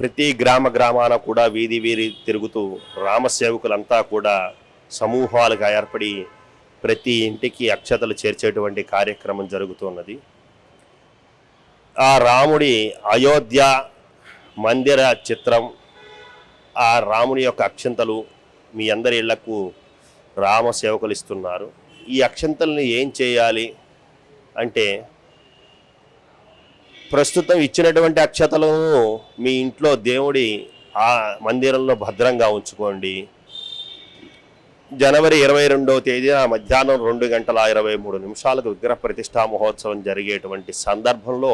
ప్రతి గ్రామ గ్రామాన కూడా వీధి వీధి తిరుగుతూ రామసేవకులంతా కూడా సమూహాలుగా ఏర్పడి ప్రతి ఇంటికి అక్షతలు చేర్చేటువంటి కార్యక్రమం జరుగుతున్నది. ఆ రాముడి అయోధ్య మందిర చిత్రం ఆ రాముని యొక్క అక్షంతలు మీ అందరి ఇళ్ళకు రామ సేవకులు ఇస్తున్నారు. ఈ అక్షంతల్ని ఏం చేయాలి అంటే ప్రస్తుతం ఇచ్చినటువంటి అక్షతలను మీ ఇంట్లో దేవుడి ఆ మందిరంలో భద్రంగా ఉంచుకోండి. జనవరి ఇరవై రెండవ తేదీన మధ్యాహ్నం రెండు గంటల ఇరవై మూడు నిమిషాలకు విగ్రహ ప్రతిష్టా మహోత్సవం జరిగేటువంటి సందర్భంలో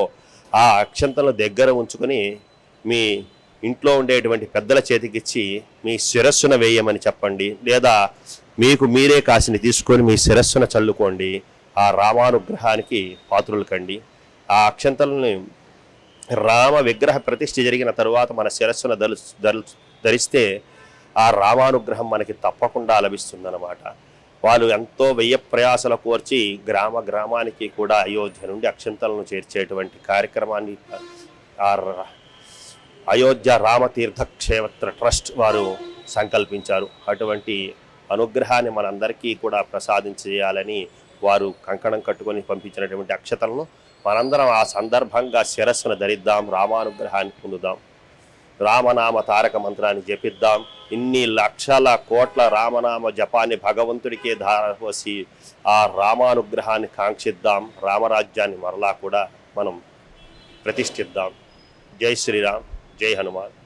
ఆ అక్షంతలను దగ్గర ఉంచుకొని మీ ఇంట్లో ఉండేటువంటి పెద్దల చేతికిచ్చి మీ శిరస్సున వేయమని చెప్పండి. లేదా మీకు మీరే కాసిని తీసుకొని మీ శిరస్సున చల్లుకోండి. ఆ రామానుగ్రహానికి పాత్రులు కండి. ఆ అక్షంతల్ని రామ విగ్రహ ప్రతిష్ఠ జరిగిన తరువాత మన శిరస్సున దలు దలు ధరిస్తే ఆ రామానుగ్రహం మనకి తప్పకుండా లభిస్తుందన్నమాట. వాళ్ళు ఎంతో వ్యయ ప్రయాసలు కోర్చి గ్రామ గ్రామానికి కూడా అయోధ్య నుండి అక్షంతలను చేర్చేటువంటి కార్యక్రమాన్ని ఆ అయోధ్య రామతీర్థ క్షేత్ర ట్రస్ట్ వారు సంకల్పించారు. అటువంటి అనుగ్రహాన్ని మనందరికీ కూడా ప్రసాదించేయాలని వారు కంకణం కట్టుకొని పంపించినటువంటి అక్షతలను మనందరం ఆ సందర్భంగా శిరస్సును ధరిద్దాం రామానుగ్రహాన్ని పొందుదాం. రామనామ తారక మంత్రాన్ని జపిద్దాం. ఇన్ని లక్షల కోట్ల రామనామ జపాన్ని భగవంతుడికే ధారపోసి ఆ రామానుగ్రహాన్ని కాంక్షిద్దాం. రామరాజ్యాన్ని మరలా కూడా మనం ప్రతిష్ఠిద్దాం. జై శ్రీరామ్ జై హనుమాన్.